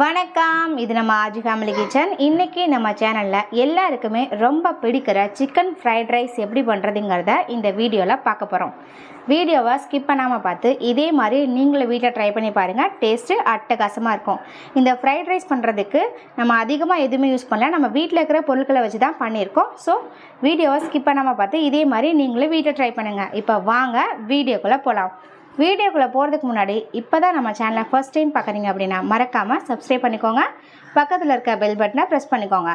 வணக்கம். இது நம்ம ஆஜி ஃபேமிலி கிச்சன் இன்றைக்கி நம்ம சேனலில் எல்லாருக்குமே ரொம்ப பிடிக்கிற சிக்கன் ஃப்ரைட் ரைஸ் எப்படி பண்ணுறதுங்கிறத இந்த வீடியோவில் பார்க்க போகிறோம் வீடியோவை ஸ்கிப் பண்ணாமல் பார்த்து இதே மாதிரி நீங்களும் வீட்டில் ட்ரை பண்ணி பாருங்கள் டேஸ்ட்டு அட்டகாசமாக இருக்கும். இந்த ஃப்ரைட் ரைஸ் பண்ணுறதுக்கு நம்ம அதிகமாக எதுவுமே யூஸ் பண்ணல. நம்ம வீட்டில் இருக்கிற பொருட்களை வச்சு தான் பண்ணியிருக்கோம். ஸோ வீடியோவை ஸ்கிப் பண்ணாமல் பார்த்து இதே மாதிரி நீங்களும் வீட்டில் ட்ரை பண்ணுங்கள் இப்போ வாங்க வீடியோக்குள்ளே போகலாம் வீடியோக்குள்ளே போகிறதுக்கு முன்னாடி இப்போ தான் நம்ம சேனலை ஃபஸ்ட் டைம் பார்க்குறீங்க அப்படின்னா மறக்காமல் சப்ஸ்கிரைப் பண்ணிக்கோங்க. பக்கத்தில் இருக்க பெல் பட்டனை ப்ரெஸ் பண்ணிக்கோங்க.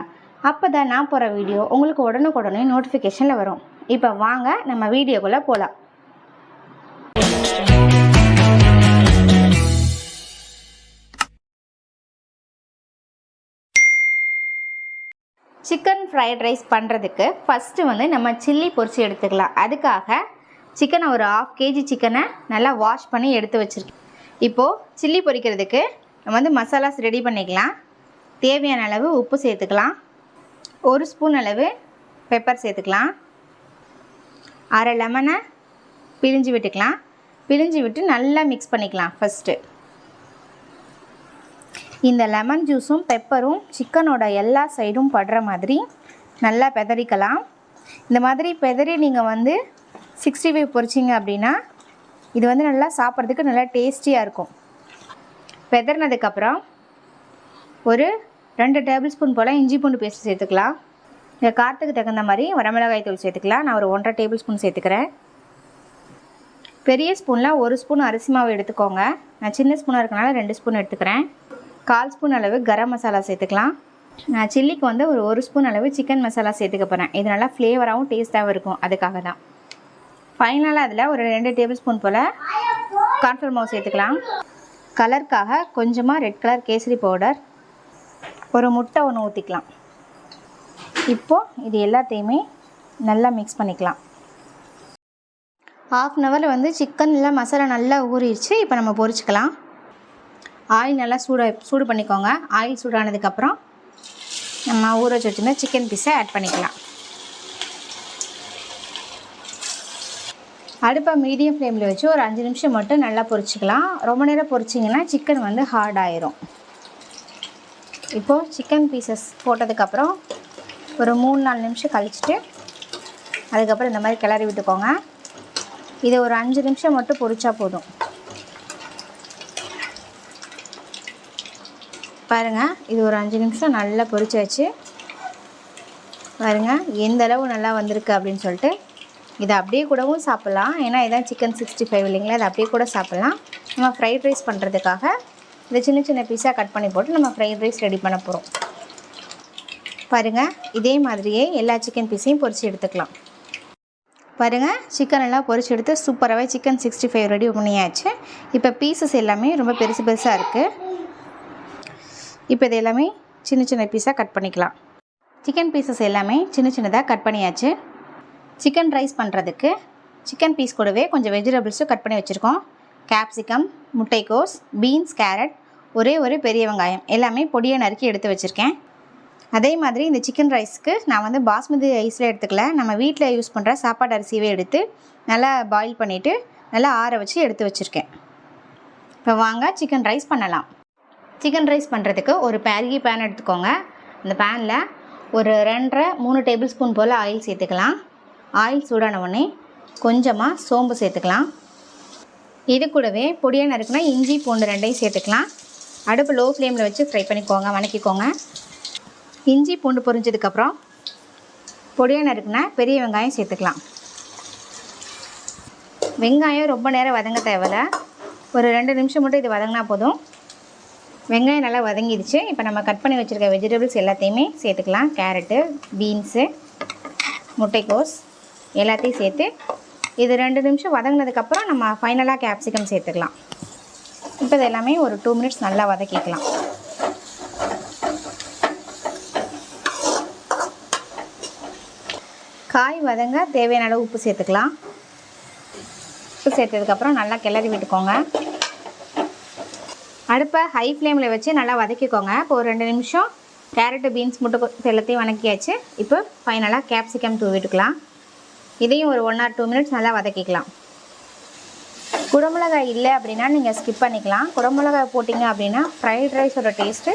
அப்போ தான் நான் போகிற வீடியோ உங்களுக்கு உடனுக்குடனே நோட்டிஃபிகேஷனில் வரும். இப்போ வாங்க நம்ம வீடியோக்குள்ளே போகலாம் சிக்கன் ஃப்ரைட் ரைஸ் பண்ணுறதுக்கு ஃபஸ்ட்டு வந்து நம்ம சில்லி பொரித்து எடுத்துக்கலாம். அதுக்காக சிக்கனை ஒரு ஆஃப் கேஜி சிக்கனை நல்லா வாஷ் பண்ணி எடுத்து வச்சுருக்கேன். இப்போது சில்லி பொரிக்கிறதுக்கு நம்ம வந்து மசாலாஸ் ரெடி பண்ணிக்கலாம். தேவையான அளவு உப்பு சேர்த்துக்கலாம். ஒரு ஸ்பூன் அளவு பெப்பர் சேர்த்துக்கலாம். அரை லெமனை பிழிஞ்சு விட்டுக்கலாம். பிழிஞ்சு விட்டு நல்லா மிக்ஸ் பண்ணிக்கலாம் ஃபஸ்ட்டு இந்த லெமன் ஜூஸும் பெப்பரும் சிக்கனோட எல்லா சைடும் படுற மாதிரி நல்லா பெதறிக்கலாம். இந்த மாதிரி பெதறி நீங்கள் வந்து சிக்ஸ்டி ஃபைவ் பொறிச்சிங்க அப்படின்னா இது வந்து நல்லா சாப்பிட்றதுக்கு நல்லா டேஸ்டியாக இருக்கும். பெதறினதுக்கப்புறம் ஒரு ரெண்டு டேபிள் ஸ்பூன் போல் இஞ்சி பூண்டு பேஸ்ட் சேர்த்துக்கலாம். இந்த காரத்துக்கு தகுந்த மாதிரி வரமிளகாய் தூள் சேர்த்துக்கலாம். நான் ஒரு ஒன்றரை டேபிள் ஸ்பூன் சேர்த்துக்கிறேன். பெரிய ஸ்பூனில் ஒரு ஸ்பூன் அரிசி மாவு எடுத்துக்கோங்க. நான் சின்ன ஸ்பூனாக இருக்கனால ரெண்டு ஸ்பூன் எடுத்துக்கிறேன். கால் ஸ்பூன் அளவு கரம் மசாலா சேர்த்துக்கலாம். நான் சில்லிக்கு வந்து ஒரு ஒரு ஸ்பூன் அளவு சிக்கன் மசாலா சேர்த்துக்க போகிறேன் இது நல்லா ஃப்ளேவராகவும் டேஸ்ட்டாகவும் இருக்கும். அதுக்காக தான் ஃபைனலாக அதில் ஒரு ரெண்டு டேபிள் ஸ்பூன் போல் கார்ன்ஃப்ளவர் மாவு சேர்த்துக்கலாம். கலருக்காக கொஞ்சமாக ரெட் கலர் கேசரி பவுடர் ஒரு முட்டை ஒன்று ஊற்றிக்கலாம் இப்போது இது எல்லாத்தையுமே நல்லா மிக்ஸ் பண்ணிக்கலாம். ஹாஃப் அன் ஹவரில் வந்து சிக்கனில் மசாலா நல்லா ஊறிடுச்சு இப்போ நம்ம பொரிச்சிக்கலாம். ஆயில் நல்லா சூட சூடு பண்ணிக்கோங்க. ஆயில் சூடானதுக்கப்புறம் நம்ம ஊற வச்சு வச்சுருந்த சிக்கன் பீஸை ஆட் பண்ணிக்கலாம். அடுப்பை மீடியம் ஃப்ளேமில் வச்சு ஒரு அஞ்சு நிமிஷம் மட்டும் நல்லா பொரிச்சிக்கலாம். ரொம்ப நேரம் பொரிச்சிங்கன்னா சிக்கன் வந்து ஹார்ட் ஆயிரும். இப்போது சிக்கன் பீசஸ் போட்டதுக்கப்புறம் ஒரு மூணு நாலு நிமிஷம் கழிச்சிட்டு அதுக்கப்புறம் இந்த மாதிரி கிளறி விட்டுக்கோங்க. இதை ஒரு அஞ்சு நிமிஷம் மட்டும் பொரிச்சா போதும். பாருங்கள் இது ஒரு அஞ்சு நிமிஷம் நல்லா பொரிச்சு வச்சு பாருங்கள் எந்த அளவு நல்லா வந்திருக்கு அப்படின்னு சொல்லிட்டு இதை அப்படியே கூடவும் சாப்பிட்லாம். ஏன்னா இதான் சிக்கன் சிக்ஸ்டி ஃபைவ் இல்லைங்களா? இதை அப்படியே கூட சாப்பிட்லாம். நம்ம ஃப்ரைட் ரைஸ் பண்ணுறதுக்காக இதை சின்ன சின்ன பீஸாக கட் பண்ணி போட்டு நம்ம ஃப்ரைட் ரைஸ் ரெடி பண்ண போகிறோம் பாருங்கள் இதே மாதிரியே எல்லா சிக்கன் பீஸையும் பொரித்து எடுத்துக்கலாம். பாருங்கள் சிக்கன் எல்லாம் பொரிச்சு எடுத்து சூப்பராகவே சிக்கன் சிக்ஸ்டி ஃபைவ் ரெடி பண்ணியாச்சு. இப்போ பீசஸ் எல்லாமே ரொம்ப பெருசு பெருசாக இருக்குது இப்போ இது எல்லாமே சின்ன சின்ன பீஸாக கட் பண்ணிக்கலாம். சிக்கன் பீசஸ் எல்லாமே சின்ன சின்னதாக கட் பண்ணியாச்சு. சிக்கன் ரைஸ் பண்ணுறதுக்கு சிக்கன் பீஸ் கூடவே கொஞ்சம் வெஜிடபிள்ஸும் கட் பண்ணி வச்சுருக்கோம். கேப்சிகம் முட்டைக்கோஸ் பீன்ஸ் கேரட் ஒரே ஒரு பெரிய வெங்காயம். எல்லாமே பொடியை நறுக்கி எடுத்து வச்சுருக்கேன். அதே மாதிரி இந்த சிக்கன் ரைஸ்க்கு நான் வந்து பாஸ்மதி ரைஸில் எடுத்துக்கல. நம்ம வீட்டில் யூஸ் பண்ணுற சாப்பாடு அரிசியவே எடுத்து நல்லா பாயில் பண்ணிவிட்டு நல்லா ஆற வச்சு எடுத்து வச்சுருக்கேன். இப்போ வாங்க சிக்கன் ரைஸ் பண்ணலாம். சிக்கன் ரைஸ் பண்ணுறதுக்கு ஒரு பேரிகி பேன் எடுத்துக்கோங்க. அந்த பேனில் ஒரு ரெண்டரை மூணு டேபிள் ஸ்பூன் போல் ஆயில் சேர்த்துக்கலாம். ஆயில் சூடான உடனே கொஞ்சமாக சோம்பு சேர்த்துக்கலாம். இது கூடவே பொடியாக நறுக்குனா இஞ்சி பூண்டு ரெண்டையும் சேர்த்துக்கலாம். அடுப்பு லோ ஃப்ளேமில் வச்சு ஃப்ரை பண்ணிக்கோங்க வணக்கிக்கோங்க. இஞ்சி பூண்டு பொரிஞ்சதுக்கப்புறம் பொடியாக நறுக்குனா பெரிய வெங்காயம் சேர்த்துக்கலாம். வெங்காயம் ரொம்ப நேரம் வதங்க தேவையில்ல. ஒரு ரெண்டு நிமிஷம் மட்டும் இது வதங்கினா போதும். வெங்காயம் நல்லா வதங்கிடுச்சு. இப்போ நம்ம கட் பண்ணி வச்சுருக்க வெஜிடபிள்ஸ் எல்லாத்தையுமே சேர்த்துக்கலாம். கேரட்டு பீன்ஸு முட்டைக்கோஸ். எல்லாத்தையும் சேர்த்து இது ரெண்டு நிமிஷம் வதங்கினதுக்கப்புறம் நம்ம ஃபைனலாக கேப்சிகம் சேர்த்துக்கலாம். இப்போ இது எல்லாமே ஒரு டூ மினிட்ஸ் நல்லா வதக்கிக்கலாம். காய் வதங்க தேவையான அளவு உப்பு சேர்த்துக்கலாம். உப்பு சேர்த்ததுக்கப்புறம் நல்லா கிளறி விட்டுக்கோங்க. அடுப்பை ஹை ஃப்ளேமில் வச்சு நல்லா வதக்கிக்கோங்க. இப்போ ஒரு ரெண்டு நிமிஷம் கேரட்டு பீன்ஸ் முட்டை எல்லாத்தையும் வணக்கியாச்சு. இப்போ ஃபைனலாக கேப்சிகம் தூவிட்டுக்கலாம். இதையும் ஒரு ஒன் ஆர் டூ மினிட்ஸ் நல்லா வதக்கிக்கலாம். குடமிளகாய் இல்லை அப்படின்னா நீங்கள் ஸ்கிப் பண்ணிக்கலாம். குடமிளகாய் போட்டிங்க அப்படின்னா ஃப்ரைட் ரைஸோட டேஸ்ட்டு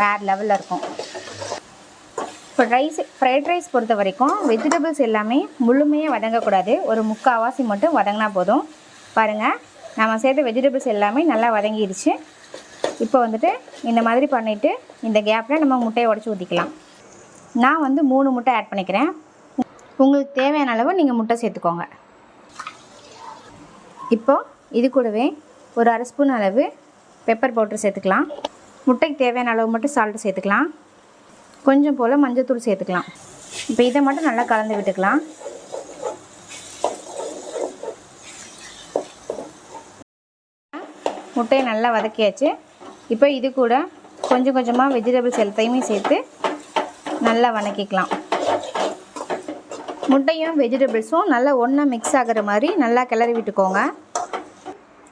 வேறு லெவலில் இருக்கும். இப்போ ரைஸ் ஃப்ரைட் ரைஸ் பொறுத்த வரைக்கும் வெஜிடபிள்ஸ் எல்லாமே முழுமையாக வதங்கக்கூடாது. ஒரு முக்கால்வாசி மட்டும் வதங்கினா போதும். பாருங்கள் நம்ம சேர்த்த வெஜிடபிள்ஸ் எல்லாமே நல்லா வதங்கிடுச்சு இப்போ வந்துட்டு இந்த மாதிரி பண்ணிவிட்டு இந்த கேப்பில் நம்ம முட்டையை உடச்சி ஊற்றிக்கலாம் நான் வந்து மூணு முட்டை ஆட் பண்ணிக்கிறேன். உங்களுக்கு தேவையான அளவு நீங்கள் முட்டை சேர்த்துக்கோங்க. இப்போது இது கூடவே ஒரு அரை ஸ்பூன் அளவு பெப்பர் பவுடர் சேர்த்துக்கலாம். முட்டைக்கு தேவையான அளவு மட்டும் சால்ட்டு சேர்த்துக்கலாம். கொஞ்சம் போல் மஞ்சத்தூள் சேர்த்துக்கலாம். இப்போ இதை மட்டும் நல்லா கலந்து விட்டுக்கலாம். முட்டையை நல்லா வதக்கியாச்சு. இப்போ இது கூட கொஞ்சம் கொஞ்சமாக வெஜிடபிள்ஸ் எல்லாத்தையுமே சேர்த்து நல்லா வதக்கிக்கலாம் முட்டையும் வெஜிடபிள்ஸும் நல்லா ஒன்றா மிக்ஸ் ஆகிற மாதிரி நல்லா கிளறி விட்டுக்கோங்க.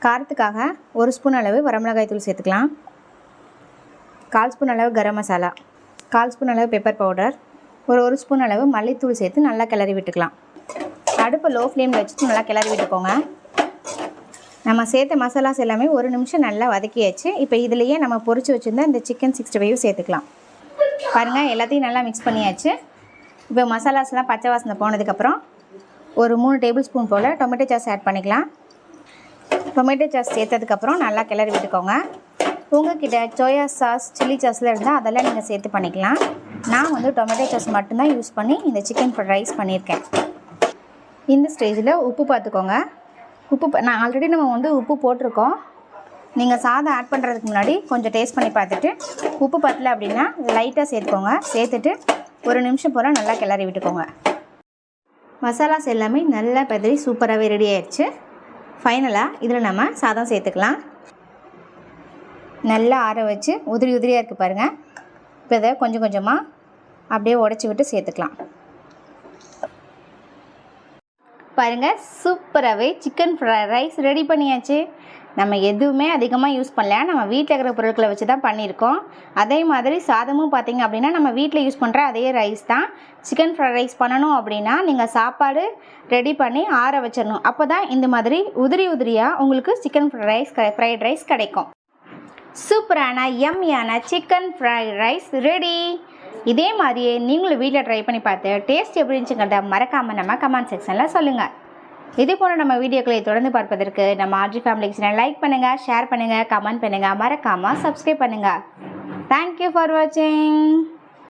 காரத்துக்காக ஒரு ஸ்பூன் அளவு வரமிளகாய் தூள் சேர்த்துக்கலாம். கால் ஸ்பூன் அளவு கரம் மசாலா கால் ஸ்பூன் அளவு பெப்பர் பவுடர் ஒரு ஒரு ஸ்பூன் அளவு மல்லித்தூள் சேர்த்து நல்லா கிளறி விட்டுக்கலாம். அடுப்பை லோ ஃப்ளேமில் வச்சுட்டு நல்லா கிளறி விட்டுக்கோங்க. நம்ம சேர்த்த மசாலாஸ் எல்லாமே ஒரு நிமிஷம் நல்லா வதக்கியாச்சு. இப்போ இதுலேயே நம்ம பொரிச்சு வச்சுருந்தா இந்த சிக்கன் சிக்ஸ்டி ஃபைவ் சேர்த்துக்கலாம். பாருங்கள் எல்லாத்தையும் நல்லா மிக்ஸ் பண்ணியாச்சு. இப்போ மசாலாஸ்லாம் பச்சை வாசனை போனதுக்கப்புறம் ஒரு மூணு டேபிள் ஸ்பூன் போல் டொமேட்டோ சாஸ் ஆட் பண்ணிக்கலாம். டொமேட்டோ சாஸ் சேர்த்ததுக்கப்புறம் நல்லா கிளறி விட்டுக்கோங்க. உங்ககிட்ட சோயா சாஸ் சில்லி சாஸ்லாம் இருந்தால் அதெல்லாம் நீங்கள் சேர்த்து பண்ணிக்கலாம். நான் வந்து டொமேட்டோ சாஸ் மட்டும்தான் யூஸ் பண்ணி இந்த சிக்கன் ஃப்ரைட் ரைஸ் பண்ணியிருக்கேன். இந்த ஸ்டேஜில் உப்பு பார்த்துக்கோங்க. உப்பு ப- நான் ஆல்ரெடி நம்ம வந்து உப்பு போட்டிருக்கோம். நீங்கள் சாதம் ஆட் பண்ணுறதுக்கு முன்னாடி கொஞ்சம் டேஸ்ட் பண்ணி பார்த்துட்டு உப்பு பத்தல அப்படின்னா லைட்டாக சேர்த்துக்கோங்க. சேர்த்துட்டு ஒரு நிமிஷம் போல் நல்லா கிளறி விட்டுக்கோங்க. மசாலாஸ் எல்லாமே நல்லா பதறி சூப்பராகவே ரெடி ஆயிடுச்சு. ஃபைனலாக இதில் நம்ம சாதம் சேர்த்துக்கலாம். நல்லா ஆற வச்சு உதிரி உதிரியாக இருக்குது பாருங்கள் இப்போ இதை கொஞ்சம் கொஞ்சமாக அப்படியே உடச்சி விட்டு சேர்த்துக்கலாம். பாருங்கள் சூப்பராகவே சிக்கன் ஃப்ரை ரைஸ் ரெடி பண்ணியாச்சு. நம்ம எதுவுமே அதிகமாக யூஸ் பண்ணல. நம்ம வீட்டில் இருக்கிற பொருட்களை வச்சு தான் பண்ணியிருக்கோம். அதே மாதிரி சாதமும் பார்த்திங்க அப்படின்னா நம்ம வீட்டில் யூஸ் பண்ணுற அதே ரைஸ் தான். சிக்கன் ஃப்ரைட் ரைஸ் பண்ணணும் அப்படின்னா நீங்கள் சாப்பாடு ரெடி பண்ணி ஆற வச்சிடணும். அப்போ தான் இந்த மாதிரி உதிரி உதிரியாக உங்களுக்கு chicken fried rice fried rice கிடைக்கும். சூப்பரான எம்மியான சிக்கன் ஃப்ரைட் ரைஸ் ரெடி. இதே மாதிரியே நீங்களும் வீட்டில் ட்ரை பண்ணி பார்த்து டேஸ்ட் எப்படி இருந்துச்சுங்கிறத மறக்காமல் நம்ம கமெண்ட் செக்ஷனில் சொல்லுங்கள் இதே போல் நம்ம வீடியோக்களை தொடர்ந்து பார்ப்பதற்கு நம்ம ஆர்ஜி ஃபேமிலி சேனல் லைக் பண்ணுங்கள் ஷேர் பண்ணுங்கள் கமெண்ட் பண்ணுங்கள் மறக்காமல் சப்ஸ்கிரைப் பண்ணுங்கள் தேங்க்யூ ஃபார் வாட்சிங்